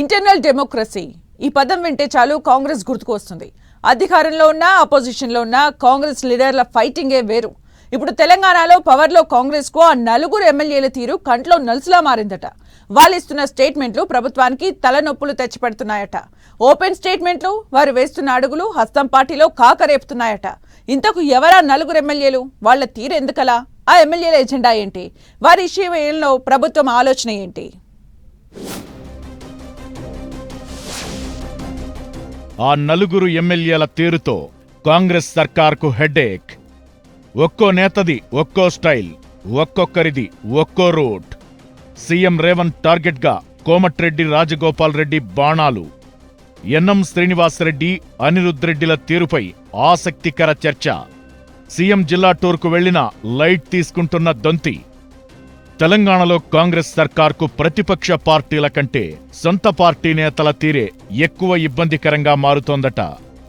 Internal democracy. ఈ పదం వింటే చాలు కాంగ్రెస్ గుర్తుకు వస్తుంది. అధికారంలో ఉన్న అపోజిషన్లో ఉన్న కాంగ్రెస్ లీడర్ల ఫైటింగే వేరు. ఇప్పుడు తెలంగాణలో పవర్లో కాంగ్రెస్కు ఆ నలుగురు ఎమ్మెల్యేల తీరు కంట్లో నలుసులా మారిందట. వాళ్ళిస్తున్న స్టేట్మెంట్లు ప్రభుత్వానికి తలనొప్పులు తెచ్చిపెడుతున్నాయట. ఓపెన్ స్టేట్మెంట్లు వారు వేస్తున్న అడుగులు హస్తం పార్టీలో కాకరేపుతున్నాయట. ఇంతకు ఎవరా నలుగురు ఎమ్మెల్యేలు? వాళ్ళ తీరు ఎందుకలా? ఆ ఎమ్మెల్యేల ఎజెండా ఏంటి? వారి విషయంలో ప్రభుత్వం ఆలోచన ఏంటి? ఆ నలుగురు ఎమ్మెల్యేల తీరుతో కాంగ్రెస్ సర్కార్కు హెడేక్. ఒక్కో నేతది ఒక్కో స్టైల్ ఒక్కొక్కరిది ఒక్కో రూట్. సీఎం రేవంత్ టార్గెట్గా కోమటిరెడ్డి రాజగోపాల్ రెడ్డి బాణాలు. ఎన్ఎం శ్రీనివాసరెడ్డి అనిరుద్ రెడ్డిల తీరుపై ఆసక్తికర చర్చ. సీఎం జిల్లా టూర్కు వెళ్ళిన లైట్ తీసుకుంటున్న దొంతి. తెలంగాణలో కాంగ్రెస్ సర్కార్కు ప్రతిపక్ష పార్టీల కంటే సొంత పార్టీ నేతల తీరే ఎక్కువ ఇబ్బందికరంగా మారుతోందట.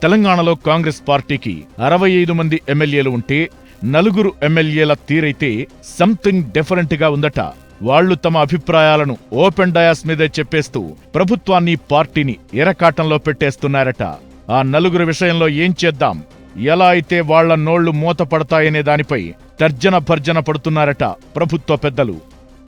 తెలంగాణలో కాంగ్రెస్ పార్టీకి అరవై ఐదు మంది ఎమ్మెల్యేలు ఉంటే నలుగురు ఎమ్మెల్యేల తీరైతే సంథింగ్ డిఫరెంట్గా ఉందట. వాళ్ళు తమ అభిప్రాయాలను ఓపెన్ డయాస్ మీదే చెప్పేస్తూ ప్రభుత్వాన్ని పార్టీని ఎరకాటంలో పెట్టేస్తున్నారట. ఆ నలుగురు విషయంలో ఏం చేద్దాం? ఎలా అయితే వాళ్ళ నోళ్ళు మూతపడతాయనే దానిపై తర్జన భర్జన పడుతున్నారట ప్రభుత్వ పెద్దలు.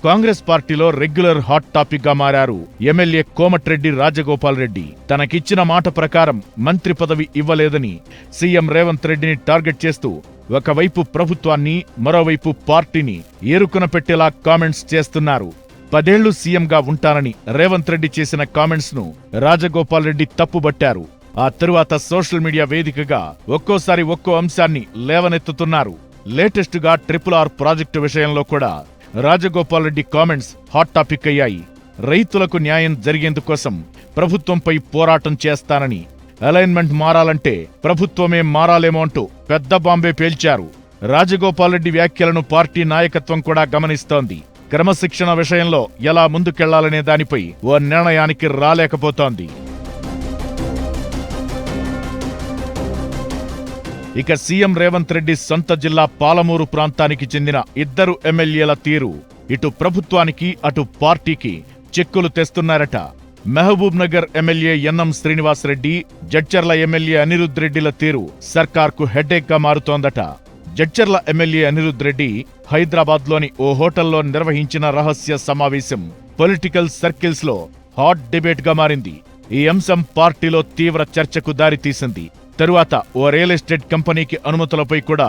కాంగ్రెస్ పార్టీలో రెగ్యులర్ హాట్ టాపిక్గా మారారు ఎమ్మెల్యే కోమటిరెడ్డి రాజగోపాల్ రెడ్డి. తనకిచ్చిన మాట ప్రకారం మంత్రి పదవి ఇవ్వలేదని సీఎం రేవంత్ రెడ్డిని టార్గెట్ చేస్తూ ఒకవైపు ప్రభుత్వాన్ని మరోవైపు పార్టీని ఏరుకున పెట్టేలా కామెంట్స్ చేస్తున్నారు. పదేళ్ళు సీఎంగా ఉంటానని రేవంత్ రెడ్డి చేసిన కామెంట్స్ను రాజగోపాల్రెడ్డి రాజగోపాల్ రెడ్డి తప్పుబట్టారు. ఆ తరువాత సోషల్ మీడియా వేదికగా ఒక్కోసారి ఒక్కో అంశాన్ని లేవనెత్తుతున్నారు. లేటెస్ట్గా ట్రిపుల్ ఆర్ ప్రాజెక్టు విషయంలో కూడా Rajagopal Reddy comments hot topic అయ్యాయి. రైతులకు న్యాయం జరిగేందుకోసం ప్రభుత్వంపై పోరాటం చేస్తానని అలైన్మెంట్ మారాలంటే ప్రభుత్వమే మారాలేమో అంటూ పెద్ద బాంబే పేల్చారు. రాజగోపాల్ రెడ్డి వ్యాఖ్యలను పార్టీ నాయకత్వం కూడా గమనిస్తోంది. క్రమశిక్షణ విషయంలో ఎలా ముందుకెళ్ళాలనే దానిపై ఓ నిర్ణయానికి రాలేకపోతోంది. ఇక సీఎం రేవంత్ రెడ్డి సొంత జిల్లా పాలమూరు ప్రాంతానికి చెందిన ఇద్దరు ఎమ్మెల్యేల తీరు. ఇటు ప్రభుత్వానికి అటు పార్టీకి చెక్కులు తెస్తున్నారట. Mahabub Nagar MLA NM Srinivasa Reddy Jadcherla MLA Anirudh రెడ్డిల తీరు సర్కార్కు హెడేక్గా మారుతోందట. జడ్చర్ల ఎమ్మెల్యే అనిరుద్ రెడ్డి హైదరాబాద్లోని ఓ హోటల్లో నిర్వహించిన రహస్య సమావేశం పొలిటికల్ సర్కిల్స్లో హాట్ డిబేట్గా మారింది. ఈ అంశం పార్టీలో తీవ్ర చర్చకు దారితీసింది. తరువాత ఓ రియల్ ఎస్టేట్ కంపెనీకి అనుమతులపై కూడా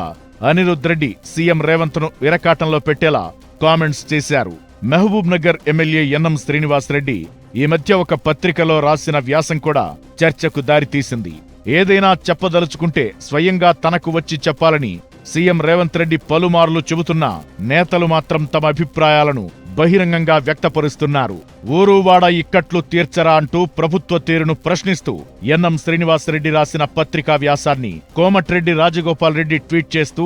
అనిరుద్ రెడ్డి సీఎం రేవంత్ను ఇరకాటంలో పెట్టేలా కామెంట్స్ చేశారు. మహబూబ్ నగర్ ఎమ్మెల్యే ఎన్ఎం శ్రీనివాసరెడ్డి ఈ మధ్య ఒక పత్రికలో రాసిన వ్యాసం కూడా చర్చకు దారితీసింది ఏదైనా చెప్పదలుచుకుంటే స్వయంగా తనకు వచ్చి చెప్పాలని సీఎం రేవంత్ రెడ్డి పలుమార్లు చెబుతున్నా నేతలు మాత్రం తమ అభిప్రాయాలను బహిరంగంగా వ్యక్తపరుస్తున్నారు. ఊరువాడ ఇక్కట్లు తీర్చరా అంటూ ప్రభుత్వ తీరును ప్రశ్నిస్తూ ఎన్ఎం శ్రీనివాసరెడ్డి రాసిన పత్రికా వ్యాసాన్ని కోమటిరెడ్డి రాజగోపాల్ రెడ్డి ట్వీట్ చేస్తూ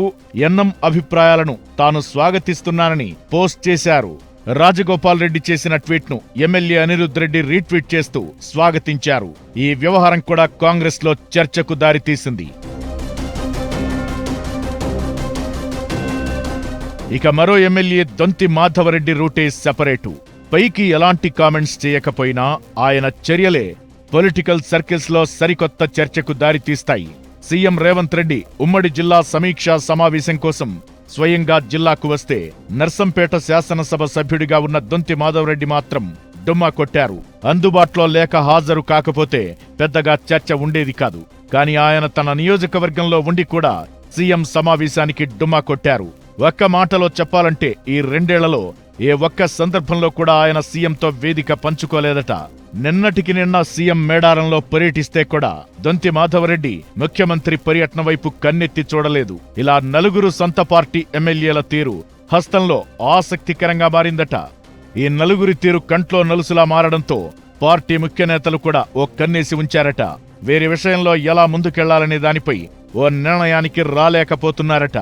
ఎన్ఎం అభిప్రాయాలను తాను స్వాగతిస్తున్నానని పోస్ట్ చేశారు. రాజగోపాల్ రెడ్డి చేసిన ట్వీట్ను ఎమ్మెల్యే అనిరుద్ రెడ్డి రీట్వీట్ చేస్తూ స్వాగతించారు. ఈ వ్యవహారం కూడా కాంగ్రెస్లో చర్చకు దారితీసింది. ఇక మరో ఎమ్మెల్యే దొంతి మాధవరెడ్డి రూటే సెపరేటు. పైకి ఎలాంటి కామెంట్స్ చేయకపోయినా ఆయన చర్యలే పొలిటికల్ సర్కిల్స్లో సరికొత్త చర్చకు దారితీస్తాయి. సీఎం రేవంత్ రెడ్డి ఉమ్మడి జిల్లా సమీక్షా సమావేశం కోసం స్వయంగా జిల్లాకు వస్తే నర్సంపేట శాసనసభ సభ్యుడిగా ఉన్న దొంతి మాధవరెడ్డి మాత్రం డుమ్మా కొట్టారు. అందుబాటులో లేక హాజరు కాకపోతే పెద్దగా చర్చ ఉండేది కాదు. కాని ఆయన తన నియోజకవర్గంలో ఉండి కూడా సీఎం సమావేశానికి డుమ్మా కొట్టారు. ఒక్క మాటలో చెప్పాలంటే ఈ రెండేళ్ళలో ఏ ఒక్క సందర్భంలో కూడా ఆయన సీఎంతో వేదిక పంచుకోలేదట. నిన్నటికి నిన్న సీఎం మేడారంలో పర్యటిస్తే కూడా దొంతి మాధవరెడ్డి ముఖ్యమంత్రి పర్యటన వైపు కన్నెత్తి చూడలేదు. ఇలా నలుగురు సొంత పార్టీ ఎమ్మెల్యేల తీరు హస్తంలో ఆసక్తికరంగా మారిందట. ఈ నలుగురి తీరు కంట్లో నలుసులా మారడంతో పార్టీ ముఖ్య నేతలు కూడా ఓ కన్నేసి ఉంచారట. వేరే విషయంలో ఎలా ముందుకెళ్ళాలనే దానిపై ఓ నిర్ణయానికి రాలేకపోతున్నారట.